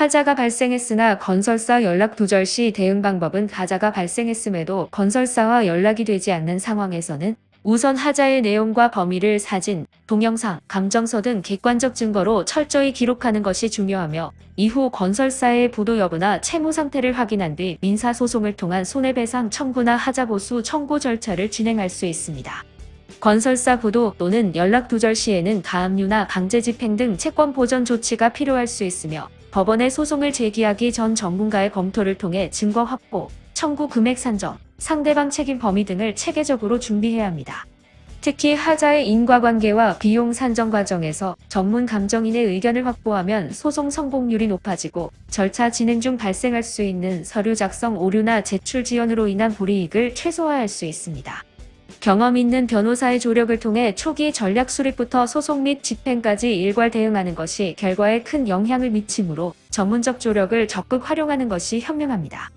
하자가 발생했으나 건설사 연락 두절 시 대응 방법은 하자가 발생했음에도 건설사와 연락이 되지 않는 상황에서는 우선 하자의 내용과 범위를 사진, 동영상, 감정서 등 객관적 증거로 철저히 기록하는 것이 중요하며 이후 건설사의 부도 여부나 채무 상태를 확인한 뒤 민사소송을 통한 손해배상 청구나 하자 보수 청구 절차를 진행할 수 있습니다. 건설사 부도 또는 연락 두절 시에는 가압류나 강제 집행 등 채권 보전 조치가 필요할 수 있으며 법원에 소송을 제기하기 전 전문가의 검토를 통해 증거 확보, 청구 금액 산정, 상대방 책임 범위 등을 체계적으로 준비해야 합니다. 특히 하자의 인과관계와 비용 산정 과정에서 전문 감정인의 의견을 확보하면 소송 성공률이 높아지고 절차 진행 중 발생할 수 있는 서류 작성 오류나 제출 지연으로 인한 불이익을 최소화할 수 있습니다. 경험 있는 변호사의 조력을 통해 초기 전략 수립부터 소송 및 집행까지 일괄 대응하는 것이 결과에 큰 영향을 미치므로 전문적 조력을 적극 활용하는 것이 현명합니다.